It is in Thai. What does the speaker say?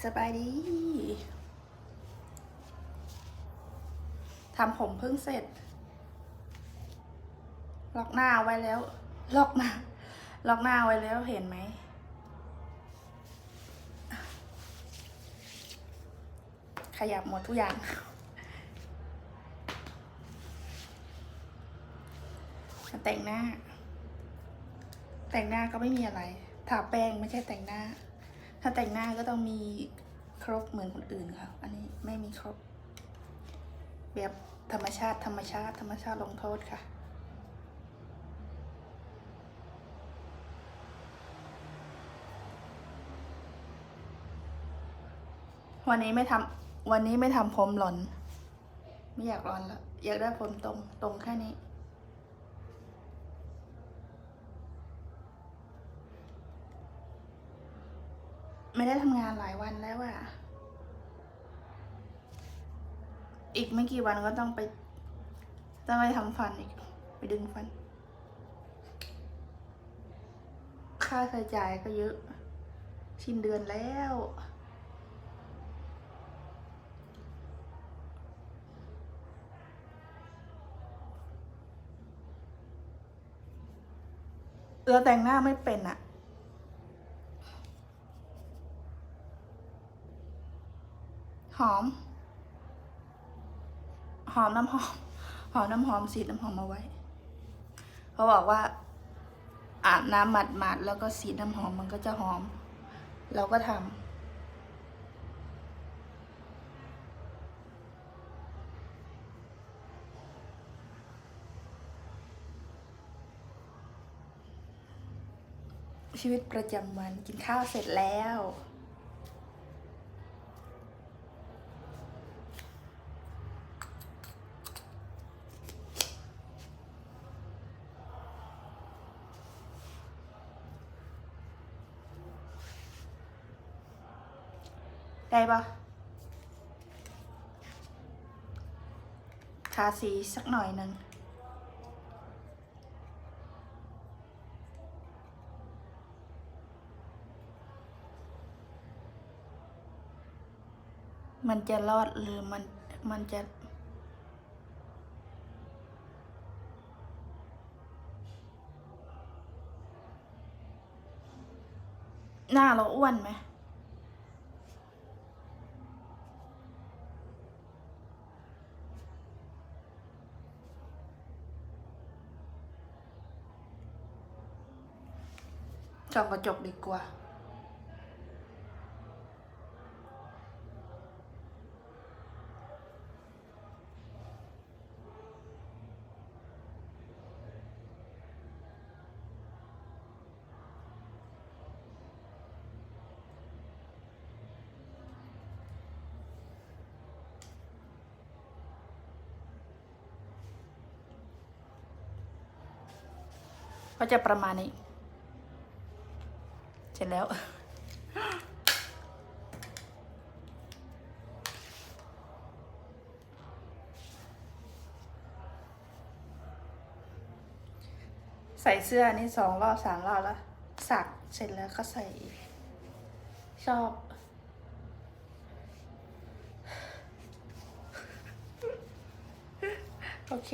สบายดีทำผมเพิ่งเสร็จ ล็อกหน้าไว้แล้ว ล็อกหน้า ล็อกหน้าไว้แล้วเห็นไหม ขยับหมดทุกอย่าง แต่งหน้า แต่งหน้าก็ไม่มีอะไร ทาแป้งไม่ใช่แต่งหน้า ถ้าแต่งหน้าก็ต้องมีครบเหมือนคนอื่นค่ะ อันนี้ไม่มีครบ แบบธรรมชาติธรรมชาติ ธรรมชาติลงโทษค่ะวันนี้ไม่ทำวันนี้ไม่ทำผมหล่อน ไม่อยากหลอนแล้วอยากได้ผมตรงตรงแค่นี้ ไม่ได้ทำงานหลายวันแล้วอะอีกไม่กี่วันก็ต้องไปต้องไปทำฟันอีก ไปดึงฟัน ค่าใช้จ่ายก็เยอะสิ้นเดือนแล้วเออแต่งหน้าไม่เป็นอะ อม หอมน้ำหอม หอมน้ำหอมสีน้ำหอมมาไว้ เขาบอกว่า อาบน้ำหมาดหมาดๆแล้วก็สีน้ำหอมมันก็จะหอม เราก็ทำชีวิตประจำวันกินข้าวเสร็จแล้ว ได้ปะทาสีสักหน่อยหนึ่งมันจะรอดหรือมันมันจะ หน้าเราอ้วนไหม ส่องกระจกดีกว่า ก็จะประมาณนี้ เสร็จแล้ว ใส่เสื้อนี่สองรอบสามรอบแล้ว สักเสร็จแล้วก็ใส่อีกชอบโอเค